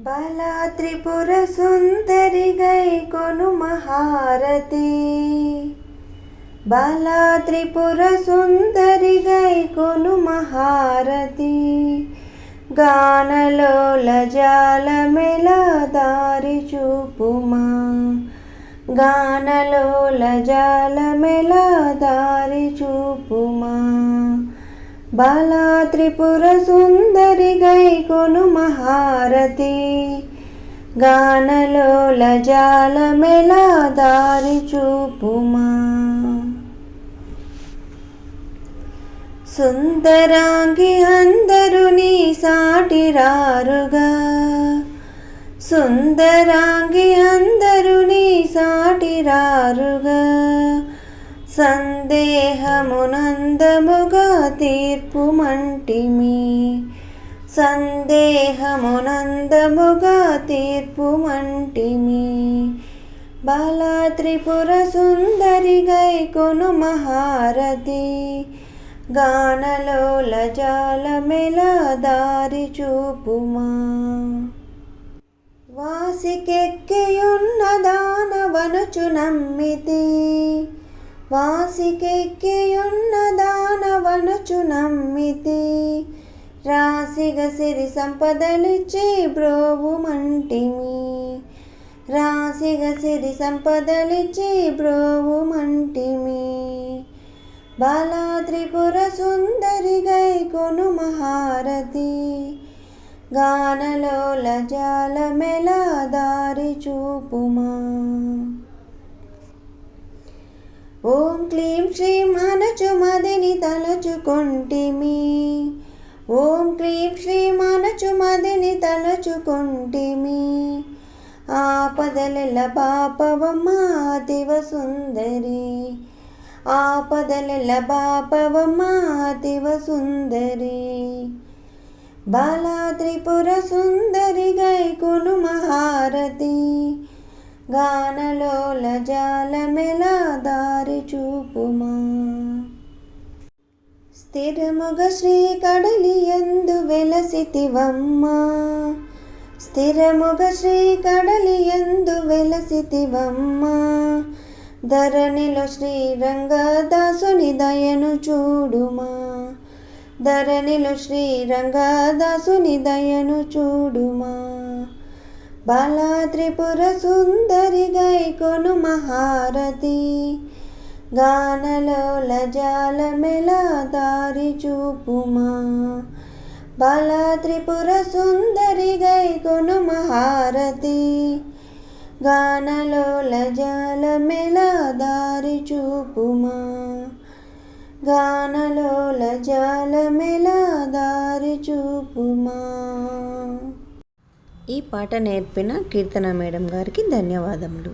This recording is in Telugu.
బలా త్రిపుర సుందరి గై కొను మహారతి. బలా త్రిపుర సుందరి గై కొను మహారతి. గానలోల జాలమెల దారి చూపుమా. గానలోల జాలమెల దారి చూపుమా బాలా త్రిపుర సుందరి గై కొను మహారతి గానలోల జాలమెల దారి చూపుమా. సుందరాంగి అందరు నీ సాటిరారుగా సుందరాంగి అందరు నీ సాటిరారుగా సందేహమునందముగా తీర్పు మంటిమి సందేహమునందముగా తీర్పు మంటిమి బాలా త్రిపుర సుందరి గైకొను మహారథి. గానలోల జాలమెల దారి చూపుమా వాసికెక్కియున్న దానవనుచు నమ్మితే. వాసికెక్కియున్న దానవనుచు నమ్మితి రాసిగ సిరి సంపదలిచ్చి బ్రోవుమంటిమి రాసిగ సిరి సంపదలిచ్చి బ్రోవుమంటిమి బాలా త్రిపుర సుందరి గై కొను మహారథి. గానలోల జాలమెల దారి చూపుమా. ఓం క్లీం శ్రీం అనచు మదిని తలచుకొంటిమి. ఓం క్లీం శ్రీం అనచు మదిని తలచుకొంటిమి. ఆపదలెల పాపవమ్మ అతివ సుందరి ఆపదలెల పాపవమ్మ అతివ సుందరి బాలా త్రిపుర సుందరి గైకులు మహారతి. గానలోల జాలమెల దారి చూపుమా స్థిరముగ శ్రీ కడలి ఎందు వెలసితివమ్మ. స్థిరముగ శ్రీ కడలి ఎందు వెలసితివమ్మ. ధరణిలో శ్రీరంగదాసుని దయను చూడుమా. ధరణిలో శ్రీరంగదాసుని దయను చూడుమా. బాలా త్రిపుర సుందరి గై కొను మహారథి. గానలోల జాలమెల దారి చూపుమా. బాలా త్రిపుర సుందరి గై కొను మహారతి గానలోల జాలమెల దారి చూపుమా. గానలోల జాలమెల దారి చూపుమా. ఈ పాట నేర్పిన కీర్తన మేడం గారికి ధన్యవాదములు.